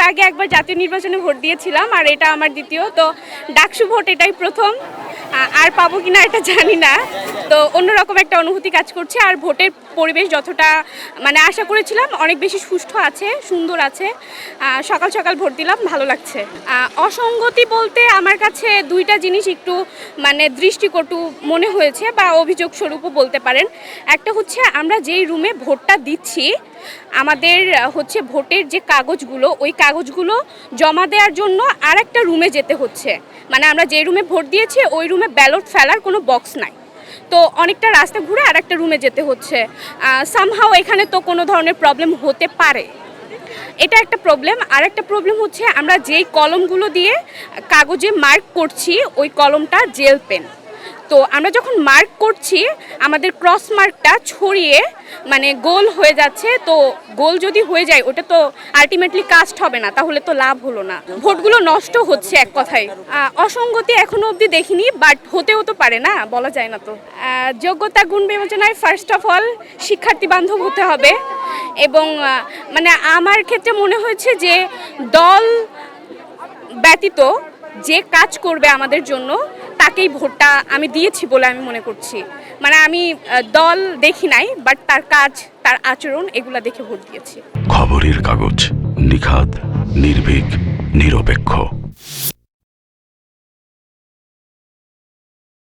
এর আগে একবার জাতীয় নির্বাচনে ভোট দিয়েছিলাম আর এটা আমার দ্বিতীয়। তো ডাকসু ভোট এটাই প্রথম। আর পাবো কিনা এটা জানি না। তো অন্যরকম একটা অনুভূতি কাজ করছে আর ভোটের পরিবেশ যতটা মানে আশা করেছিলাম অনেক বেশি সুষ্ঠু আছে, সুন্দর আছে। সকাল সকাল ভোট দিলাম, ভালো লাগছে। অসঙ্গতি বলতে আমার কাছে দুইটা জিনিস একটু মানে দৃষ্টিকটু মনে হয়েছে বা অভিযোগ স্বরূপও বলতে পারেন। একটা হচ্ছে আমরা যেই রুমে ভোটটা দিচ্ছি আমাদের হচ্ছে ভোটের যে কাগজগুলো, ওই কাগজগুলো জমা দেওয়ার জন্য আর একটা রুমে যেতে হচ্ছে। মানে আমরা যে রুমে ভোট দিয়েছি, ওই রুমে ব্যালট ফেলার কোনো বক্স নাই। তো অনেকটা রাস্তা ঘুরে আর একটা রুমে যেতে হচ্ছে। সামহাও এখানে তো কোনো ধরনের প্রবলেম হতে পারে। এটা একটা প্রবলেম আর একটা প্রবলেম হচ্ছে আমরা যেই কলমগুলো দিয়ে কাগজে মার্ক করছি, ওই কলমটা জেল পেন তো আমরা যখন মার্ক করছি, আমাদের ক্রস মার্কটা ছড়িয়ে মানে গোল হয়ে যাচ্ছে, তো গোল যদি হয়ে যায়, ওটা তো আলটিমেটলি কাস্ট হবে না, তাহলে তো লাভ হলো না। ভোটগুলো নষ্ট হচ্ছে এক কথায়। অসঙ্গতি এখনও অবধি দেখিনি বাট হতেও তো পারে না, বলা যায় না তো। যোগ্যতা, গুণ বিবেচনায় ফার্স্ট অফ অল শিক্ষার্থী বান্ধব হতে হবে। এবং মানে আমার ক্ষেত্রে মনে হয়েছে যে দল ব্যতীত যে কাজ করবে আমাদের জন্য তাকেই ভোটটা আমি দিয়েছি বলে আমি মনে করছি। মানে আমি দল দেখি নাই বাট তার কাজ, তার আচরণ, এগুলা দেখে ভোট দিয়েছি। খবরের কাগজ নিখাত নির্ভীক, নিরপেক্ষ।